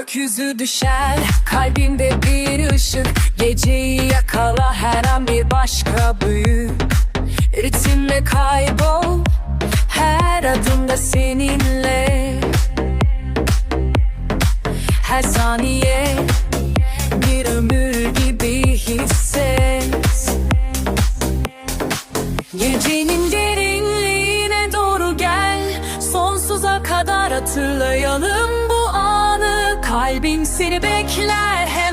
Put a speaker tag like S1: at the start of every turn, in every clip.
S1: Gökyüzü düşer kalbimde bir ışık. Geceyi yakala her an bir başka büyü Ritimle kaybol her adımda seninle. Her saniye bir ömür gibi hisset. Gecenin derinliğine doğru gel Sonsuza kadar hatırlayalım Kalbim seni bekler hemen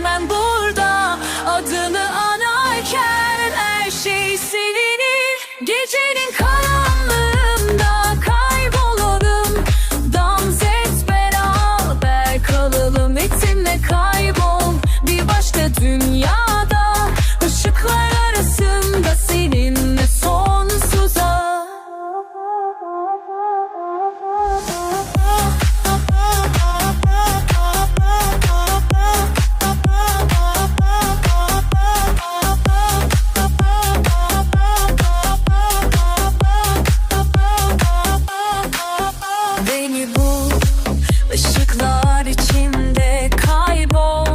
S1: ışıklar içinde kaybol.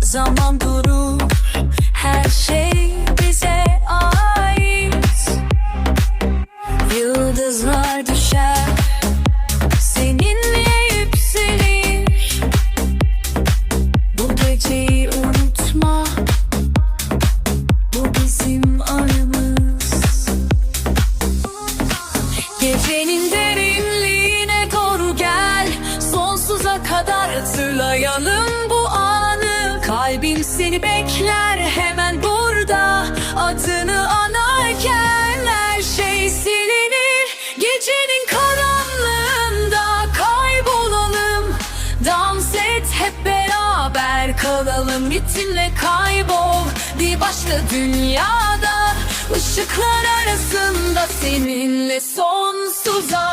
S1: Zaman durur her şey bize ait. Yıldızlar düşer seninle yükselir. Bu geceyi hatırlayalım bu anı. Kalbim seni bekler hemen burada. Adını anarken her şey silinir. Gecenin karanlığında kaybolalım. Dans et hep beraber kalalım. Ritimle kaybol. Bir başka dünyada. Işıklar arasında seninle sonsuza